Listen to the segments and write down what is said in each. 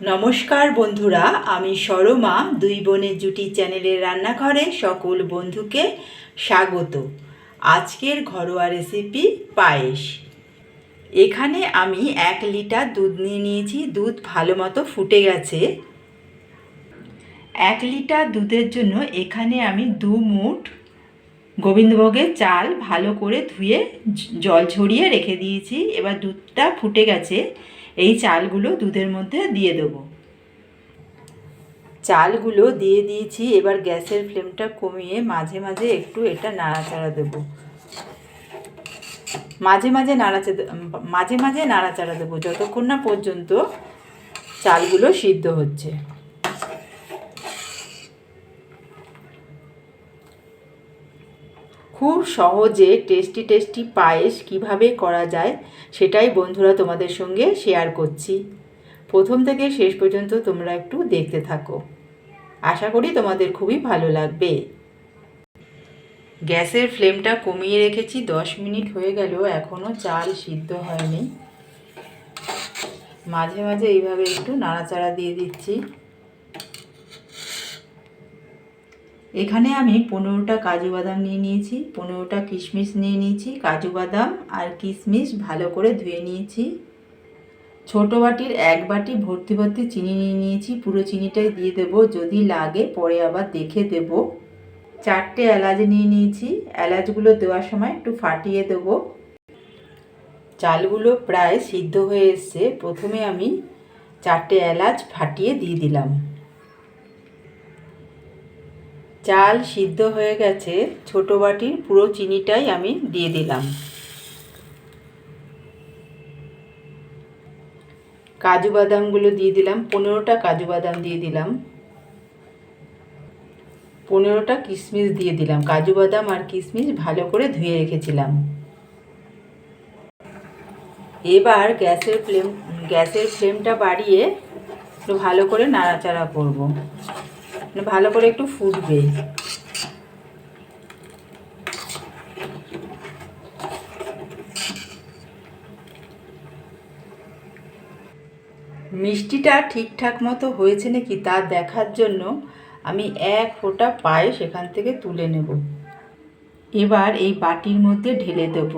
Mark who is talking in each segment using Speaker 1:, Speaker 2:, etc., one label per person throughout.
Speaker 1: নমস্কার বন্ধুরা, আমি সরমা, দুই বোনের জুটি চ্যানেলের রান্নাঘরে সকল বন্ধুকে স্বাগত। আজকের ঘরোয়া রেসিপি পায়েস। এখানে আমি এক লিটার দুধ নিয়ে নিয়েছি, দুধ ভালো মতো ফুটে গেছে। এক লিটার দুধের জন্য এখানে আমি দু মুঠ গোবিন্দভোগের চাল ভালো করে ধুয়ে জল ঝরিয়ে রেখে দিয়েছি, এবার দুধটা ফুটে গেছে। এই চালগুলো দুধের মধ্যে দিয়ে দেবো। চালগুলো দিয়ে দিয়েছি, এবার গ্যাসের ফ্লেমটা কমিয়ে মাঝে মাঝে একটু এটা নাড়াচাড়া দেবো। মাঝে মাঝে নাড়াচাড়া, মাঝে মাঝে নাড়াচাড়া দেবো, যতক্ষণ না পর্যন্ত চালগুলো সিদ্ধ হচ্ছে। খুব সহজে টেস্টি টেস্টি পায়েস কীভাবে করা যায় সেটাই বন্ধুরা তোমাদের সঙ্গে শেয়ার করছি। প্রথম থেকে শেষ পর্যন্ত তোমরা একটু দেখতে থাকো। আশা করি তোমাদের খুবই ভালো লাগবে। গ্যাসের ফ্লেমটা কমিয়ে রেখেছি, দশ মিনিট হয়ে গেল এখনও চাল সিদ্ধ হয়নি। মাঝে মাঝে এইভাবে একটু নাড়াচাড়া দিয়ে দিচ্ছি। এখানে আমি পনেরোটা কাজু বাদাম নিয়ে নিয়েছি, পনেরোটা কিশমিশ নিয়ে নিয়েছি, কাজু বাদাম আর কিশমিশ ভালো করে ধুয়ে নিয়েছি। ছোট বাটির এক বাটি ভর্তি ভর্তি চিনি নিয়ে নিয়েছি, পুরো চিনিটাই দিয়ে দেব, যদি লাগে পরে আবার দেখে দেব। চারটে এলাচ নিয়ে নিয়েছি, এলাচগুলো দেওয়ার সময় একটু ফাটিয়ে দেবো। চালগুলো প্রায় সিদ্ধ হয়ে এসছে, প্রথমে আমি চারটে এলাচ ফাটিয়ে দিয়ে দিলাম। চাল সিদ্ধ হয়ে গেছে, ছোট বাটির পুরো চিনিটাই আমি দিয়ে দিলাম। কাজু বাদামগুলো দিয়ে দিলাম, পনেরোটা কাজু বাদাম দিয়ে দিলাম। পনেরোটা কিশমিশ দিয়ে দিলাম। কাজু বাদাম আর কিশমিশ ভালো করে ধুয়ে রেখেছিলাম। এবার গ্যাসের ফ্লেম, গ্যাসের ফ্লেমটা বাড়িয়ে একটু ভালো করে নাড়াচাড়া করব। ভালো করে একটু ফুটবে। মিষ্টিটা ঠিকঠাক মতো হয়েছে নাকি তা দেখার জন্য আমি এক ফোঁটা পায়ে সেখান থেকে তুলে নেব। এবার এই বাটির মধ্যে ঢেলে দেব।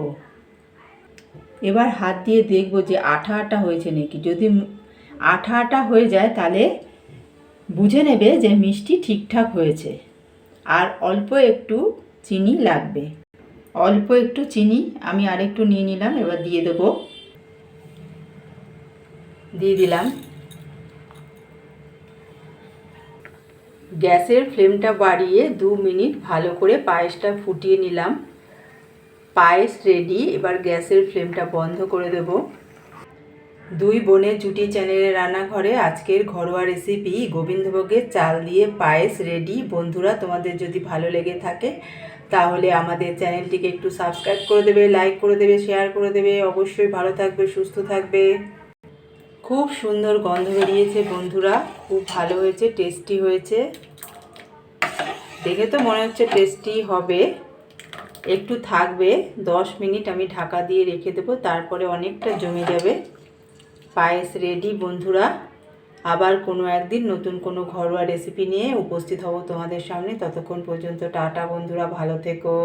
Speaker 1: এবার হাত দিয়ে দেখব যে আঠা আঠা হয়েছে নাকি। যদি আঠা আঠা হয়ে যায় তাহলে বুঝে নেবে যে মিষ্টি ঠিকঠাক হয়েছে। আর অল্প একটু চিনি লাগবে। অল্প একটু চিনি আমি আরেকটু নিয়ে নিলাম, এবার দিয়ে দেবো। দিয়ে দিলাম। গ্যাসের ফ্লেমটা বাড়িয়ে দু মিনিট ভালো করে পায়েসটা ফুটিয়ে নিলাম। পায়েস রেডি এবার গ্যাসের ফ্লেমটা বন্ধ করে দেব। দুই বোনের জুটি চ্যানেলের রান্নাঘরে আজকের ঘরোয়া রেসিপি গোবিন্দভোগের চাল দিয়ে পায়েস রেডি বন্ধুরা, তোমাদের যদি ভালো লেগে থাকে, তাহলে আমাদের চ্যানেলটিকে একটু সাবস্ক্রাইব করে দেবে লাইক করে দেবে শেয়ার করে দেবে। অবশ্যই ভালো থাকবে, সুস্থ থাকবে। খুব সুন্দর গন্ধ বেরিয়েছে বন্ধুরা, খুব ভালো হয়েছে টেস্টি হয়েছে। দেখে তো মনে হচ্ছে টেস্টি হবে। একটু থাকবে, দশ মিনিট আমি ঢাকা দিয়ে রেখে দেবো, তারপরে অনেকটা জমে যাবে। পায়েস রেডি বন্ধুরা। আবার কোনো একদিন নতুন কোনো ঘরোয়া রেসিপি নিয়ে উপস্থিত হব তোমাদের সামনে। ততক্ষণ পর্যন্ত টাটা বন্ধুরা, ভালো থেকো।